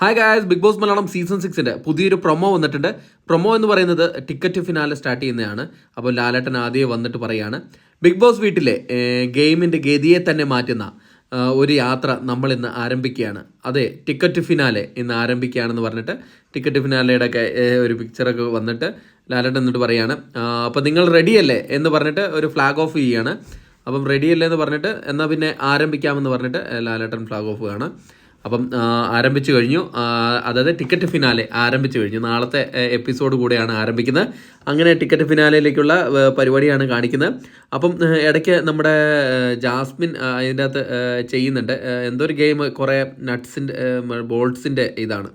Hi guys big boss Malayalam season സിക്സിന്റെ പുതിയൊരു promo വന്നിട്ടുണ്ട്. Promo എന്ന് പറയുന്നത് ടിക്കറ്റ് ഫിനാലെ സ്റ്റാർട്ട് ചെയ്യുന്നതാണ്. അപ്പോൾ ലാലേട്ടൻ ആദ്യം വന്നിട്ട് പറയാണ് ബിഗ് ബോസ് വീട്ടിലെ ഗെയിമിന്റെ ഗതിയെ തന്നെ മാറ്റുന്ന ഒരു യാത്ര നമ്മൾ ഇന്ന് ആരംഭിക്കുകയാണ്. അതെ ടിക്കറ്റ് ഫിനാലെ ഇന്ന് ആരംഭിക്കുകയാണെന്ന് പറഞ്ഞിട്ട് ടിക്കറ്റ് ഫിനാലയുടെ ഒക്കെ ഒരു പിക്ചറൊക്കെ വന്നിട്ട് ലാലേട്ടൻ എന്നിട്ട് പറയാണ് അപ്പോൾ നിങ്ങൾ റെഡിയല്ലേ എന്ന് പറഞ്ഞിട്ട് ഒരു ഫ്ലാഗ് ഓഫ് ചെയ്യാണ്. അപ്പം റെഡിയല്ലേ എന്ന് പറഞ്ഞിട്ട് എന്നാൽ പിന്നെ ആരംഭിക്കാമെന്ന് പറഞ്ഞിട്ട് ലാലേട്ടൻ ഫ്ലാഗ് ഓഫ് ആണ്. അപ്പം ആരംഭിച്ചു കഴിഞ്ഞു. അതായത് ടിക്കറ്റ് ഫിനാലെ ആരംഭിച്ചു കഴിഞ്ഞു. നാളത്തെ എപ്പിസോഡ് കൂടെയാണ് ആരംഭിക്കുന്നത്. അങ്ങനെ ടിക്കറ്റ് ഫിനാലയിലേക്കുള്ള പരിപാടിയാണ് കാണിക്കുന്നത്. അപ്പം ഇടയ്ക്ക് നമ്മുടെ ജാസ്മിൻ അതിന്റെ അകത്ത് ചെയ്യുന്നുണ്ട്. എന്തോ ഒരു ഗെയിം കുറേ നട്ട്സിന്റെ ബോൾട്ട്സിന്റെ ഇതാണ്.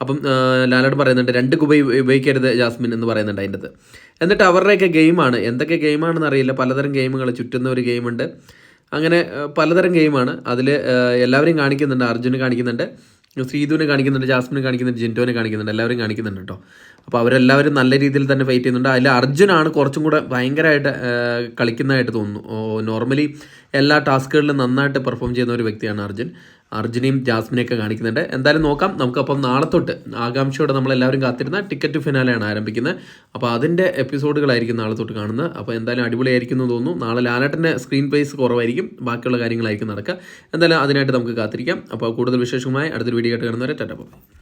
അപ്പം ലാലോട് പറയുന്നുണ്ട് രണ്ട് കുബ ഉപയോഗിക്കരുത് ജാസ്മിൻ എന്ന് പറയുന്നുണ്ട് അതിന്റെ അകത്ത് എന്നിട്ട് അവരുടെയൊക്കെ ഗെയിമാണ്. എന്തൊക്കെ ഗെയിമാണെന്ന് അറിയില്ല പലതരം ഗെയിമുകൾ ചുറ്റുന്ന ഒരു ഗെയിമുണ്ട്. അങ്ങനെ പലതരം ഗെയിമാണ്. അതിൽ എല്ലാവരെയും കാണിക്കുന്നുണ്ട്. അർജുന് കാണിക്കുന്നുണ്ട്. ശ്രീധുവിനെ കാണിക്കുന്നുണ്ട്. ജാസ്മിനെ കാണിക്കുന്നുണ്ട്. ജിന്റോനെ കാണിക്കുന്നുണ്ട്. എല്ലാവരും കാണിക്കുന്നുണ്ട് കേട്ടോ അപ്പോൾ അവരെല്ലാവരും നല്ല രീതിയിൽ തന്നെ ഫൈറ്റ് ചെയ്യുന്നുണ്ട്. അതിൽ അർജുനാണ് കുറച്ചും കൂടെ ഭയങ്കരമായിട്ട് കളിക്കുന്നതായിട്ട് തോന്നുന്നു. നോർമലി എല്ലാ ടാസ്കുകളിലും നന്നായിട്ട് പെർഫോം ചെയ്യുന്ന ഒരു വ്യക്തിയാണ് അർജുൻ. അർജുനെയും ജാസ്മിനെയൊക്കെ കാണിക്കുന്നുണ്ട്. എന്തായാലും നോക്കാം. നമുക്കപ്പം നാളെ തൊട്ട് ആകാംക്ഷയോടെ നമ്മളെല്ലാവരും കാത്തിരുന്ന ടിക്കറ്റ് ഫിനാലെയാണ് ആരംഭിക്കുന്നത്. അപ്പോൾ അതിന്റെ എപ്പിസോഡുകളായിരിക്കും നാളെ തൊട്ട് കാണുന്നത്. അപ്പോൾ എന്തായാലും അടിപൊളിയായിരിക്കും എന്ന് തോന്നുന്നു. നാളെ ലാലേട്ടന്റെ സ്ക്രീൻ പ്ലേസ് കുറവായിരിക്കും. ബാക്കിയുള്ള കാര്യങ്ങളായിരിക്കും നടക്കുക. എന്തായാലും അതിനായിട്ട് നമുക്ക് കാത്തിരിക്കാം. അപ്പോൾ കൂടുതൽ വിശേഷമായി അടുത്തൊരു വീഡിയോ ആയിട്ട് കാണുന്നവരെ ടാറ്റ ബൈ.